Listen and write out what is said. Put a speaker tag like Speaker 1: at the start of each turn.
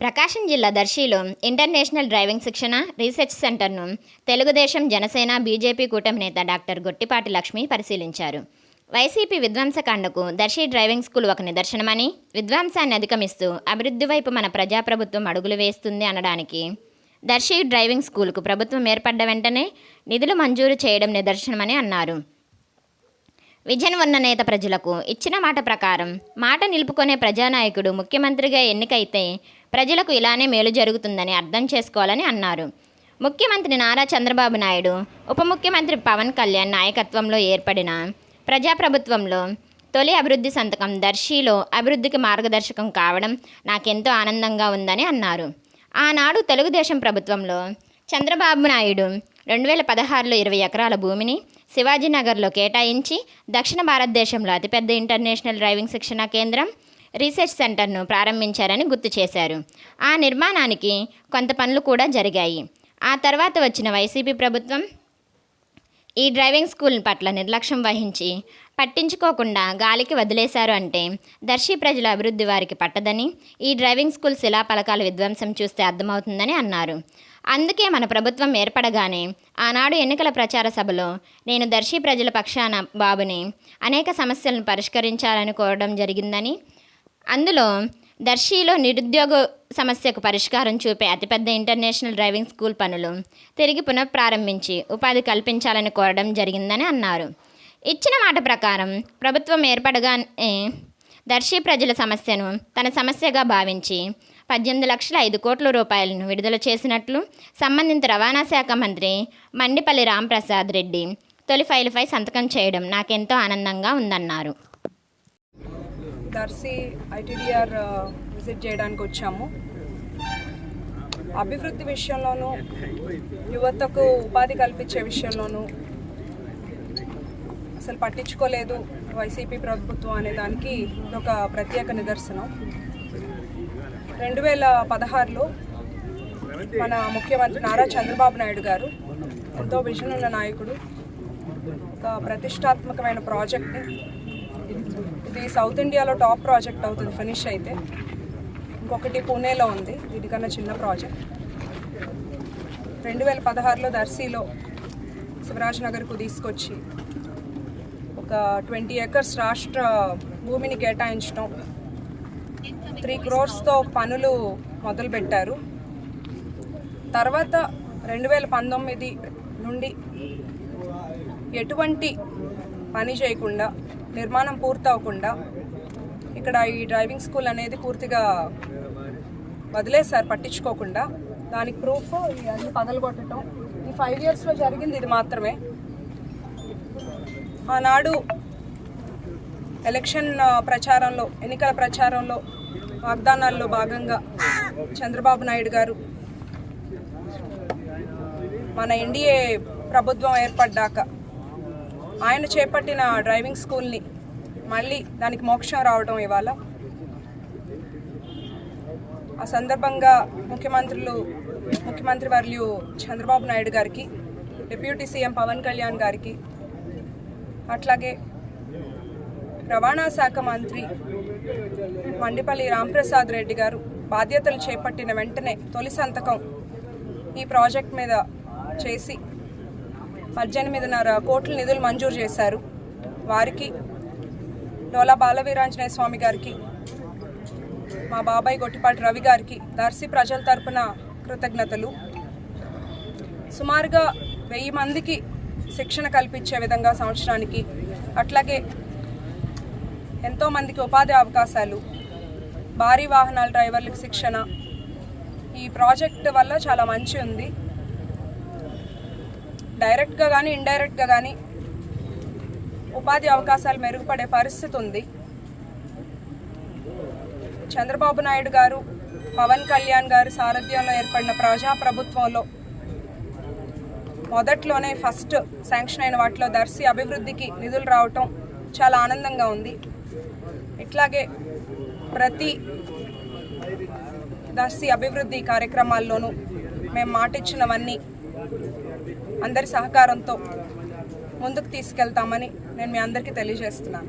Speaker 1: ప్రకాశం జిల్లా దర్శిలో international driving శిక్షణ రీసెర్చ్ సెంటర్ను తెలుగుదేశం జనసేన బీజేపీ కూటమి నేత డాక్టర్ గొట్టిపాటి లక్ష్మి పరిశీలించారు. వైసీపీ విధ్వంసకాండకు దర్శి డ్రైవింగ్ స్కూల్ ఒక నిదర్శనమని విధ్వంసాన్ని అధిగమిస్తూ అభివృద్ధి వైపు మన ప్రజాప్రభుత్వం అడుగులు వేస్తుంది అనడానికి దర్శి డ్రైవింగ్ స్కూల్కు ప్రభుత్వం ఏర్పడ్డ వెంటనే నిధులు మంజూరు చేయడం నిదర్శనమని అన్నారు. విజన్ ఉన్న నేత ప్రజలకు ఇచ్చిన మాట ప్రకారం మాట నిలుపుకునే ప్రజానాయకుడు ముఖ్యమంత్రిగా ఎన్నికైతే ప్రజలకు ఇలానే మేలు జరుగుతుందని అర్థం చేసుకోవాలని అన్నారు. ముఖ్యమంత్రి నారా చంద్రబాబు నాయుడు ఉప ముఖ్యమంత్రి పవన్ కళ్యాణ్ నాయకత్వంలో ఏర్పడిన ప్రజాప్రభుత్వంలో తొలి అభివృద్ధి సంతకం దర్శిలో అభివృద్ధికి మార్గదర్శకం కావడం నాకెంతో ఆనందంగా ఉందని అన్నారు. ఆనాడు తెలుగుదేశం ప్రభుత్వంలో చంద్రబాబు నాయుడు రెండు వేల పదహారులో ఇరవై ఎకరాల భూమిని శివాజీనగర్లో కేటాయించి దక్షిణ భారతదేశంలో అతిపెద్ద ఇంటర్నేషనల్ డ్రైవింగ్ శిక్షణా కేంద్రం రీసెర్చ్ సెంటర్ను ప్రారంభించారని గుర్తు చేశారు. ఆ నిర్మాణానికి కొంత పనులు కూడా జరిగాయి. ఆ తర్వాత వచ్చిన వైసీపీ ప్రభుత్వం ఈ డ్రైవింగ్ స్కూల్ పట్ల నిర్లక్ష్యం వహించి పట్టించుకోకుండా గాలికి వదిలేశారు అంటే దర్శి ప్రజల అభివృద్ధి వారికి పట్టదని ఈ డ్రైవింగ్ స్కూల్ శిలాపలకాల విధ్వంసం చూస్తే అర్థమవుతుందని అన్నారు. అందుకే మన ప్రభుత్వం ఏర్పడగానే ఆనాడు ఎన్నికల ప్రచార సభలో నేను దర్శి ప్రజల పక్షాన బాబుని అనేక సమస్యలను పరిష్కరించాలని కోరడం జరిగిందని అందులో దర్శిలో నిరుద్యోగ సమస్యకు పరిష్కారం చూపే అతిపెద్ద ఇంటర్నేషనల్ డ్రైవింగ్ స్కూల్ పనులు తిరిగి పునఃప్రారంభించి ఉపాధి కల్పించాలని కోరడం జరిగిందని అన్నారు. ఇచ్చిన మాట ప్రకారం ప్రభుత్వం ఏర్పడగానే దర్శి ప్రజల సమస్యను తన సమస్యగా భావించి పద్దెనిమిది లక్షల ఐదు కోట్ల రూపాయలను విడుదల చేసినట్లు సంబంధిత రవాణా శాఖ మంత్రి మండిపల్లి రాంప్రసాద్ రెడ్డి తొలి ఫైలుపై సంతకం చేయడం నాకెంతో ఆనందంగా ఉందన్నారు.
Speaker 2: దర్శి ఐటీడీఆర్ విజిట్ చేయడానికి వచ్చాము. అభివృద్ధి విషయంలోనూ యువతకు ఉపాధి కల్పించే విషయంలోనూ అసలు పట్టించుకోలేదు వైసీపీ ప్రభుత్వం అనే దానికి ఒక ప్రత్యేక నిదర్శనం. రెండు వేల పదహారులో మన ముఖ్యమంత్రి నారా చంద్రబాబు నాయుడు గారు ఎంతో విజన్ ఉన్న నాయకుడు. ఒక ప్రతిష్టాత్మకమైన ప్రాజెక్ట్ని ఇది సౌత్ ఇండియాలో టాప్ ప్రాజెక్ట్ అవుతుంది ఫినిష్ అయితే. ఇంకొకటి పూణేలో ఉంది వీటికన్నా చిన్న ప్రాజెక్ట్. రెండు వేల పదహారులో దర్శీలో శివరాజ్ నగర్కు తీసుకొచ్చి ఒక ట్వంటీ ఎకర్స్ రాష్ట్ర భూమిని కేటాయించడం త్రీ క్రోర్స్తో పనులు మొదలుపెట్టారు. తర్వాత రెండు వేల పంతొమ్మిది నుండి ఎటువంటి పని చేయకుండా నిర్మాణం పూర్తవకుండా ఇక్కడ ఈ డ్రైవింగ్ స్కూల్ అనేది పూర్తిగా వదిలేశారు పట్టించుకోకుండా. దానికి ప్రూఫ్ ఇవన్నీ పగలగొట్టడం ఈ ఫైవ్ ఇయర్స్లో జరిగింది ఇది మాత్రమే. ఆనాడు ఎలక్షన్ ప్రచారంలో ఎన్నికల ప్రచారంలో వాగ్దానాల్లో భాగంగా చంద్రబాబు నాయుడు గారు మన ఎన్డీఏ ప్రభుత్వం ఏర్పడ్డాక ఆయన చేపట్టిన డ్రైవింగ్ స్కూల్ని మళ్ళీ దానికి మోక్షం రావడం ఇవాళ. ఆ సందర్భంగా ముఖ్యమంత్రులు ముఖ్యమంత్రి వర్యులు చంద్రబాబు నాయుడు గారికి డిప్యూటీ సీఎం పవన్ కళ్యాణ్ గారికి అట్లాగే రవాణా శాఖ మంత్రి మండిపల్లి రాంప్రసాద్ రెడ్డి గారు బాధ్యతలు చేపట్టిన వెంటనే తొలి సంతకం ఈ ప్రాజెక్ట్ మీద చేసి పద్దెనిమిదిన్నర కోట్ల నిధులు మంజూరు చేశారు. వారికి డోలా బాలవీరాంజనేయ స్వామి గారికి మా బాబాయ్ గొట్టిపాటి రవి గారికి దర్శి ప్రజల తరపున కృతజ్ఞతలు. సుమారుగా వెయ్యి మందికి శిక్షణ కల్పించే విధంగా సంవత్సరానికి అట్లాగే ఎంతోమందికి ఉపాధి అవకాశాలు భారీ వాహనాల డ్రైవర్లకు శిక్షణ. ఈ ప్రాజెక్ట్ వల్ల చాలా మంచి ఉంది. డైరెక్ట్గా కానీ ఇండైరెక్ట్గా కానీ ఉపాధి అవకాశాలు మెరుగుపడే పరిస్థితి ఉంది. చంద్రబాబు నాయుడు గారు పవన్ కళ్యాణ్ గారి సారథ్యంలో ఏర్పడిన ప్రజా ప్రభుత్వంలో మొదట్లోనే ఫస్ట్ శాంక్షన్ అయిన వాటిలో దర్శి అభివృద్ధికి నిధులు రావటం చాలా ఆనందంగా ఉంది. ఇట్లాగే ప్రతి దర్శి అభివృద్ధి కార్యక్రమాల్లోనూ మేము మాటిచ్చినవన్నీ అందరి సహకారంతో ముందుకు తీసుకెళ్తామని నేను మీ అందరికీ తెలియజేస్తున్నాను.